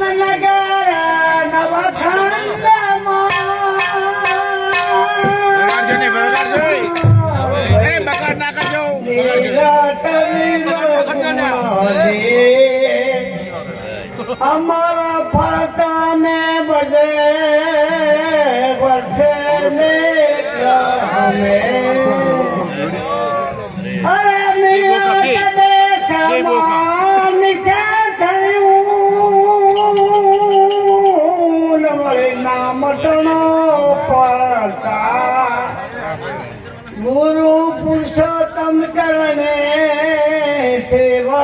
રામનગર. એ બગાડ ના. અમારા બધે વર્ષે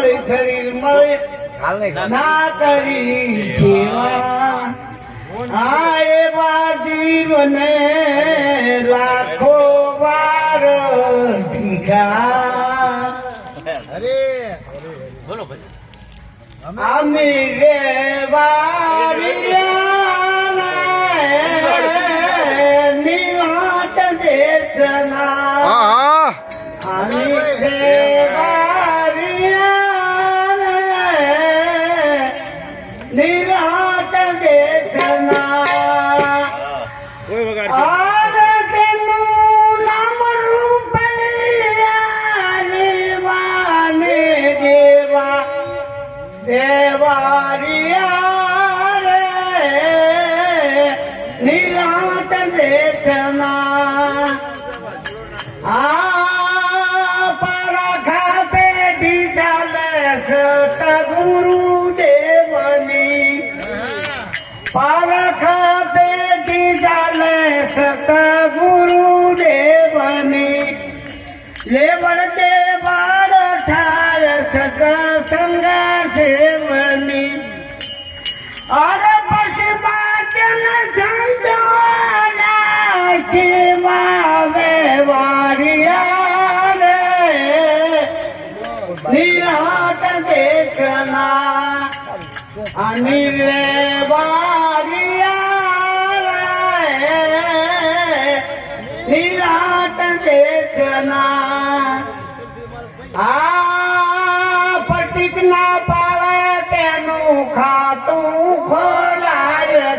મળી શરીર મળે. ના કરી જીવા આ એવા જીવને લાખો વાર ઢીકા અમે રે વારિયા. દેવારિયા રે નિરાત દેશના આ પારખા પેઢી ચાલે સતગુરુ દેવની પારખા પેટી ચાલે સતગુરુ દેવની લેવડ દેવાડ અનિલ નિરાત દેશના આ પટિક ના પાવે તેનું ખાતું ખોલાય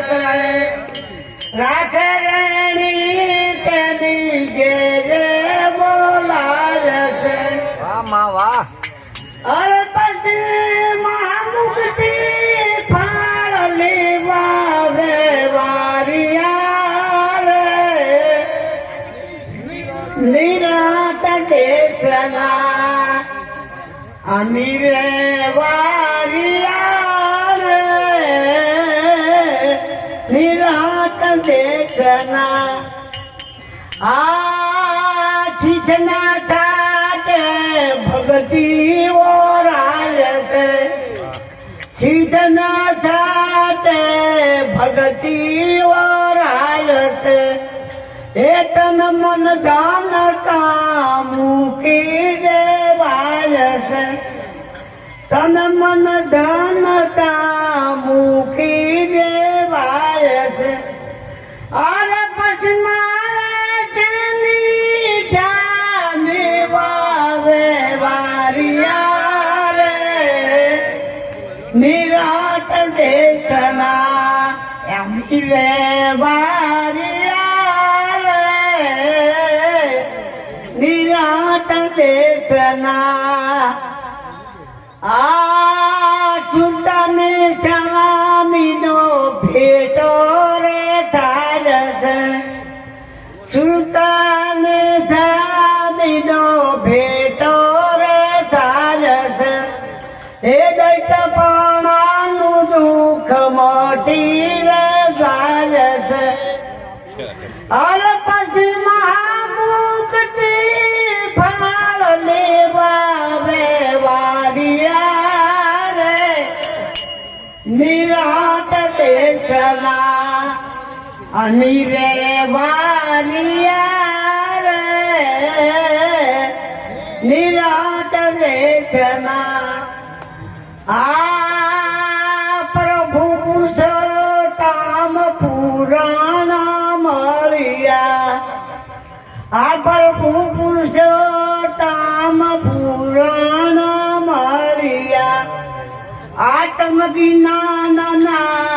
રાખે રેણી તેની જે બોલાય છે વાહ વાહ. અરે નિરાત દેશના અમીરે વારિયા નિરાત દેશના આ ખીચના ચાટે ભગતી ઓરાય છે તન મન દાન કામુકી દેવાય છે. તન મન દાન કામુકી દેવાય છે. અરે પછી મારા તેની જાની વાવે વારિયા રે નિરાત દેશના એમ રે વારિયા દેશના આ ચૂંટાને ચામીનો ભેટો રે ધાર સુતાને ચામીનો ભેટો રે ધાર એ દૈત પણાનું દુઃખ મોટી રે ધાર અરે પછી દેશના અની રે વારિયા રે. નિરાત દેશના આ પ્રભુ પુરુષોત્તમ પુરાણ મરિયા આ પ્રભુ પુરુષોત્તમ પુરાણ મળ્યા. આત્મ જ્ઞાનના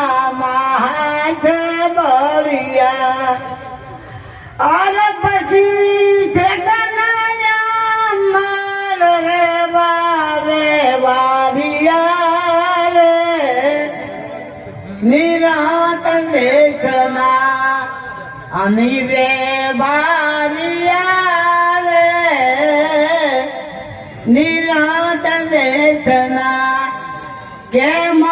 અમી રે બારિયા રે નિરાત દેશના કેમ